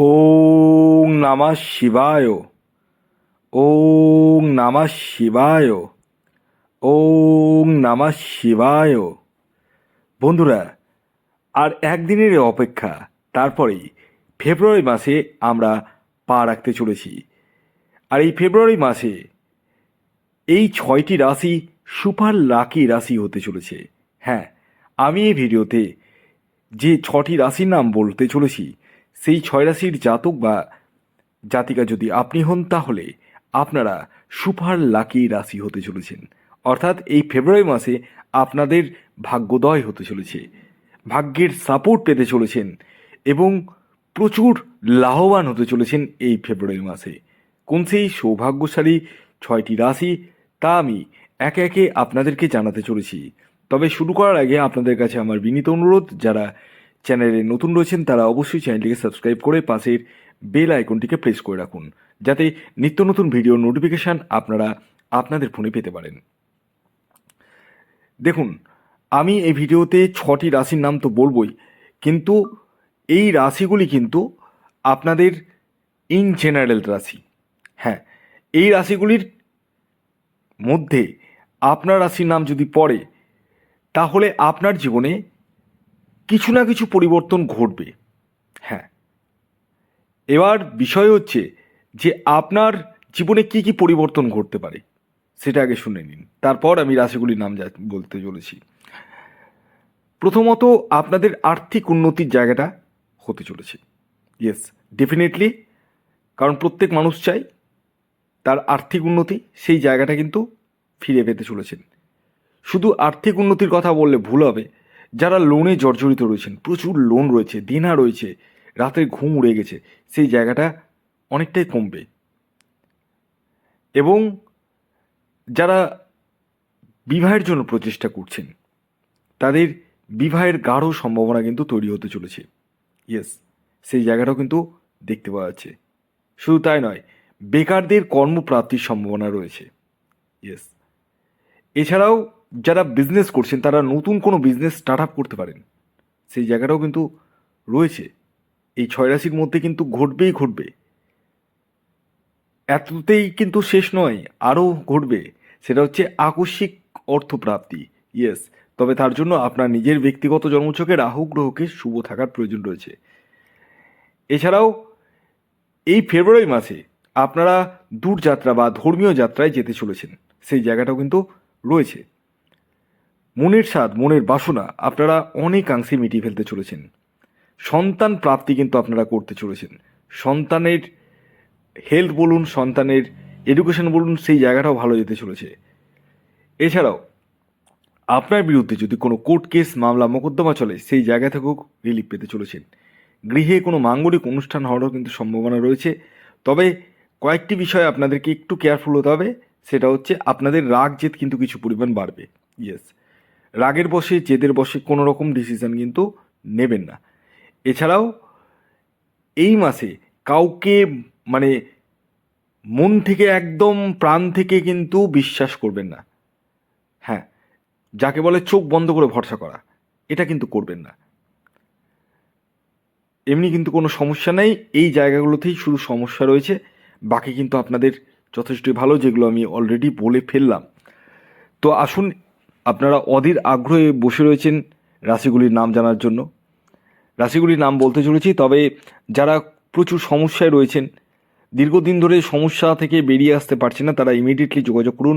ওং নমঃ শিবায়। ওং নমঃ শিবায়। ওং নমঃ শিবায়। বন্ধুরা, আর একদিনের অপেক্ষা, তারপরেই ফেব্রুয়ারি মাসে আমরা পা রাখতে চলেছি। আর এই ফেব্রুয়ারি মাসে এই ছয়টি রাশি সুপার লাকি রাশি হতে চলেছে। হ্যাঁ আমি এই ভিডিওতে যে ছটি রাশির নাম বলতে চলেছি সেই ছয় রাশির জাতক বা জাতিকা যদি আপনি হন, তাহলে আপনারা সুপার লাকি রাশি হতে চলেছেন। অর্থাৎ এই ফেব্রুয়ারি মাসে আপনাদের ভাগ্যোদয় হতে চলেছে। ভাগ্যের সাপোর্ট পেতে চলেছেন এবং প্রচুর লাভবান হতে চলেছেন এই ফেব্রুয়ারি মাসে। কোন সেই সৌভাগ্যশালী ছয়টি রাশি, তা আমি একে একে আপনাদেরকে জানাতে চলেছি। তবে শুরু করার আগে আপনাদের কাছে আমার বিনীত অনুরোধ, যারা চ্যানেলে নতুন রয়েছেন তারা অবশ্যই চ্যানেলটিকে সাবস্ক্রাইব করে পাশের বেল আইকনটিকে প্রেস করে রাখুন, যাতে নিত্য নতুন ভিডিও নোটিফিকেশান আপনারা আপনাদের ফোনে পেতে পারেন। দেখুন, আমি এই ভিডিওতে ছটি রাশির নাম তো বলবই, কিন্তু এই রাশিগুলি কিন্তু আপনাদের ইন জেনারেল রাশি। হ্যাঁ এই রাশিগুলির মধ্যে আপনার রাশির নাম যদি পড়ে, তাহলে আপনার জীবনে কিছু না কিছু পরিবর্তন ঘটবে। হ্যাঁ। এবার বিষয় হচ্ছে যে আপনার জীবনে কি কি পরিবর্তন ঘটতে পারে, সেটা আগে শুনে নিন। তারপর আমি রাশিগুলির নাম বলতে চলেছি। প্রথমত আপনাদের আর্থিক উন্নতির জায়গাটা হতে চলেছে। ইয়েস ডেফিনেটলি কারণ প্রত্যেক মানুষ চাই তার আর্থিক উন্নতি, সেই জায়গাটা কিন্তু ফিরে পেতে চলেছেন। শুধু আর্থিক উন্নতির কথা বললে ভুল হবে যারা লোনে জর্জরিত রয়েছেন, প্রচুর লোন রয়েছে দেনা রয়েছে, রাতের ঘুম উড়ে গেছে, সেই জায়গাটা অনেকটাই কমবে। এবং যারা বিবাহের জন্য প্রচেষ্টা করছেন, তাদের বিবাহের গাঢ় সম্ভাবনা কিন্তু তৈরি হতে চলেছে। ইয়েস সেই জায়গাটাও কিন্তু দেখতে পাওয়া যাচ্ছে। শুধু তাই নয়, বেকারদের কর্মপ্রাপ্তির সম্ভাবনা রয়েছে। ইয়েস এছাড়াও যারা বিজনেস করছেন, তারা নতুন কোনো বিজনেস স্টার্ট আপ করতে পারেন। সেই জায়গাটাও কিন্তু রয়েছে। এই ছয় রাশির মধ্যে কিন্তু ঘটবেই ঘটবে। এততেই কিন্তু শেষ নয়, আরও ঘটবে। সেটা হচ্ছে আকস্মিক অর্থপ্রাপ্তি ইয়েস তবে তার জন্য আপনার নিজের ব্যক্তিগত জন্মছকে রাহু গ্রহকে শুভ থাকার প্রয়োজন রয়েছে। এছাড়াও, এই ফেব্রুয়ারি মাসে আপনারা দূরযাত্রা বা ধর্মীয় যাত্রায় যেতে চলেছেন। সেই জায়গাটাও কিন্তু রয়েছে। মনের স্বাদ মনের বাসনা, আপনারা অনেকাংশে মিটিয়ে ফেলতে চলেছেন। সন্তান প্রাপ্তি কিন্তু আপনারা করতে চলেছেন। সন্তানের হেলথ বলুন, সন্তানের এডুকেশন বলুন, সেই জায়গাটাও ভালো যেতে চলেছে। এছাড়াও, আপনার বিরুদ্ধে যদি কোনো কোর্ট কেস মামলা, মোকদ্দমা চলে, সেই জায়গা থেকেও রিলিফ পেতে চলেছেন। গৃহে কোনো মাঙ্গলিক অনুষ্ঠান হওয়ারও কিন্তু সম্ভাবনা রয়েছে। তবে কয়েকটি বিষয়ে আপনাদেরকে একটু কেয়ারফুল হতে হবে, সেটা হচ্ছে আপনাদের রাগ জেদ কিন্তু কিছু পরিমাণ বাড়বে। ইয়েস রাগের বসে জেদের বসে কোনো রকম ডিসিশন কিন্তু নেবেন না। এছাড়াও এই মাসে কাউকে মানে মন থেকে একদম প্রাণ থেকে কিন্তু বিশ্বাস করবেন না। হ্যাঁ যাকে বলে চোখ বন্ধ করে ভরসা করা, এটা কিন্তু করবেন না। এমনি কিন্তু কোনো সমস্যা নেই, এই জায়গাগুলোতেই শুধু সমস্যা রয়েছে। বাকি কিন্তু আপনাদের যথেষ্টই ভালো, যেগুলো আমি অলরেডি বলে ফেললাম। তো আসুন আপনারা অধীর আগ্রহে বসে রয়েছেন রাশিগুলির নাম জানার জন্য। রাশিগুলির নাম বলতে চলেছি, তবে যারা প্রচুর সমস্যায় রয়েছেন, দীর্ঘদিন ধরে সমস্যা থেকে বেরিয়ে আসতে পারছেন না, তারা ইমিডিয়েটলি যোগাযোগ করুন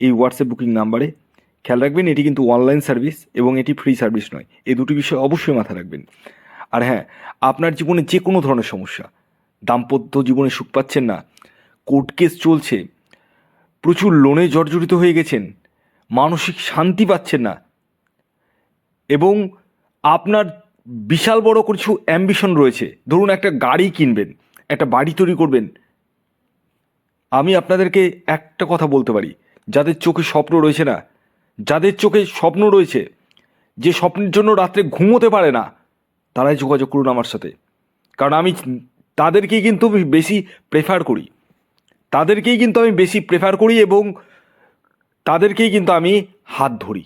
এই হোয়াটসঅ্যাপ বুকিং নাম্বারে। খেয়াল রাখবেন, এটি কিন্তু অনলাইন সার্ভিস এবং এটি ফ্রি সার্ভিস নয়। এই দুটি বিষয় অবশ্যই মাথায় রাখবেন। আর হ্যাঁ আপনার জীবনে যে কোনো ধরনের সমস্যা, দাম্পত্য জীবনে সুখ পাচ্ছেন না কোর্ট কেস চলছে, প্রচুর লোনে জর্জরিত হয়ে গেছেন মানসিক শান্তি পাচ্ছেন না। এবং আপনার বিশাল বড় কিছু অ্যাম্বিশন রয়েছে। ধরুন একটা গাড়ি কিনবেন, একটা বাড়ি তৈরি করবেন। আমি আপনাদেরকে একটা কথা বলতে পারি। যাদের চোখে স্বপ্ন রয়েছে না, যাদের চোখে স্বপ্ন রয়েছে যে স্বপ্নের জন্য রাত্রে ঘুমোতে পারে না, তারাই যোগাযোগ করুন আমার সাথে। কারণ আমি তাদেরকেই কিন্তু বেশি প্রেফার করি। তাদেরকেই কিন্তু আমি বেশি প্রেফার করি এবং তাদেরকেই কিন্তু আমি হাত ধরি।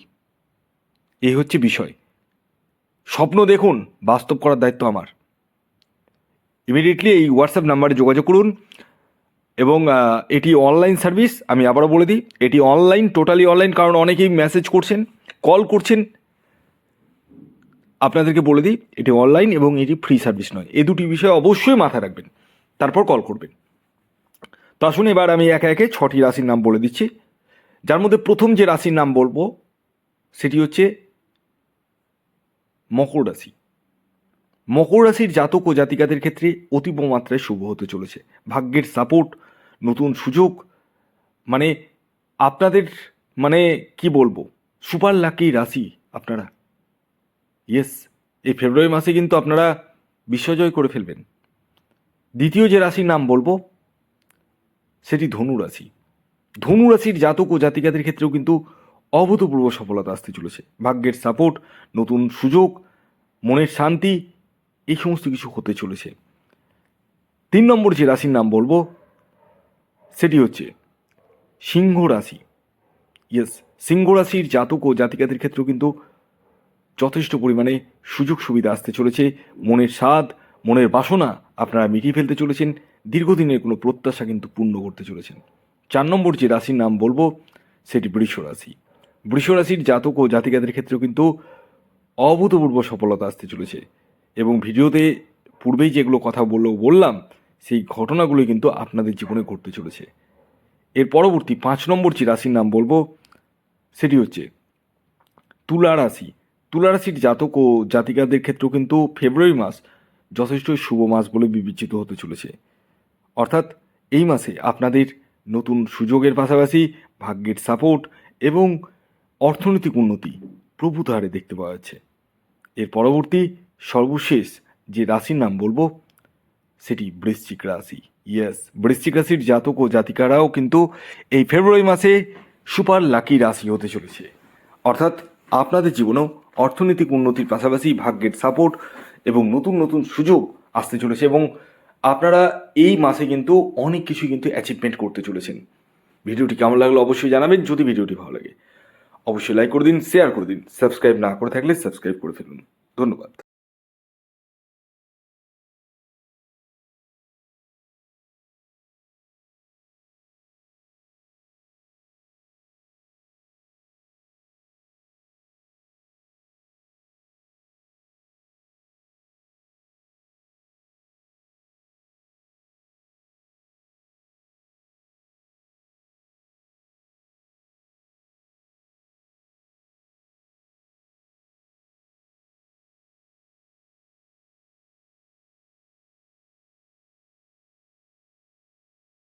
এই হচ্ছে বিষয়। স্বপ্ন দেখুন, বাস্তব করার দায়িত্ব আমার। ইমিডিয়েটলি এই হোয়াটসঅ্যাপ নাম্বারে যোগাযোগ করুন এবং এটি অনলাইন সার্ভিস আমি আবারও বলে দিই, এটি অনলাইন টোটালি অনলাইন কারণ অনেকেই মেসেজ করছেন কল করছেন। আপনাদেরকে বলে দিই, এটি অনলাইন এবং এটি ফ্রি সার্ভিস নয়। এই দুটি বিষয় অবশ্যই মাথায় রাখবেন, তারপর কল করবেন। তো আসুন এবার আমি একে একে ছটি রাশির নাম বলে দিচ্ছি। যার মধ্যে প্রথম যে রাশির নাম বলব, সেটি হচ্ছে মকর রাশি। মকর রাশির জাতক ও জাতিকাদের ক্ষেত্রে অতীব মাত্রায় শুভ হতে চলেছে। ভাগ্যের সাপোর্ট নতুন সুযোগ মানে আপনাদের মানে কি বলব সুপার লাকি রাশি আপনারা। ইয়েস এই ফেব্রুয়ারি মাসে কিন্তু আপনারা বিশ্বজয় করে ফেলবেন। দ্বিতীয় যে রাশির নাম বলব, সেটি ধনু রাশি। ধনু রাশির জাতক ও জাতিকাদের ক্ষেত্রেও কিন্তু অভূতপূর্ব সফলতা আসতে চলেছে। ভাগ্যের সাপোর্ট নতুন সুযোগ, মনের শান্তি, এই সমস্ত কিছু হতে চলেছে। তিন নম্বর যে রাশির নাম বলব, সেটি হচ্ছে সিংহ রাশি। ইয়েস সিংহ রাশির জাতক ও জাতিকাদের ক্ষেত্রেও কিন্তু যথেষ্ট পরিমাণে সুযোগ সুবিধা আসতে চলেছে। মনের স্বাদ, মনের বাসনা আপনারা মিটিয়ে ফেলতে চলেছেন। দীর্ঘদিনের কোনো প্রত্যাশা কিন্তু পূর্ণ করতে চলেছেন। চার নম্বর যে রাশির নাম বলব, সেটি বৃষ রাশি। বৃষ রাশির জাতক ও জাতিকাদের ক্ষেত্রেও কিন্তু অভূতপূর্ব সফলতা আসতে চলেছে এবং ভিডিওতে পূর্বেই যেগুলো কথা বলল বললাম, সেই ঘটনাগুলো কিন্তু আপনাদের জীবনে ঘটতে চলেছে। এর পরবর্তী পাঁচ নম্বর যে রাশির নাম বলব, সেটি হচ্ছে তুলা রাশি। তুলা রাশির জাতক ও জাতিকাদের ক্ষেত্রেও কিন্তু ফেব্রুয়ারি মাস যথেষ্ট শুভ মাস বলে বিবেচিত হতে চলেছে। অর্থাৎ এই মাসে আপনাদের নতুন সুযোগের পাশাপাশি ভাগ্যের সাপোর্ট এবং অর্থনৈতিক উন্নতি প্রভূত হারে দেখতে পাওয়া যাচ্ছে। এর পরবর্তী সর্বশেষ যে রাশির নাম বলব, সেটি বৃশ্চিক রাশি। ইয়েস বৃশ্চিক রাশির জাতক ও জাতিকারাও কিন্তু এই ফেব্রুয়ারি মাসে সুপার লাকি রাশি হতে চলেছে। অর্থাৎ আপনাদের জীবনেও অর্থনৈতিক উন্নতির পাশাপাশি ভাগ্যের সাপোর্ট এবং নতুন নতুন সুযোগ আসতে চলেছে এবং আপনারা এই মাসে কিন্তু অনেক কিছু কিন্তু অ্যাচিভমেন্ট করতে চলেছেন। ভিডিওটি কেমন লাগল অবশ্যই জানাবেন, যদি ভিডিওটি ভালো লাগে। অবশ্যই লাইক করে দিন শেয়ার করে দিন। সাবস্ক্রাইব না করে থাকলে সাবস্ক্রাইব করে ফেলুন। ধন্যবাদ।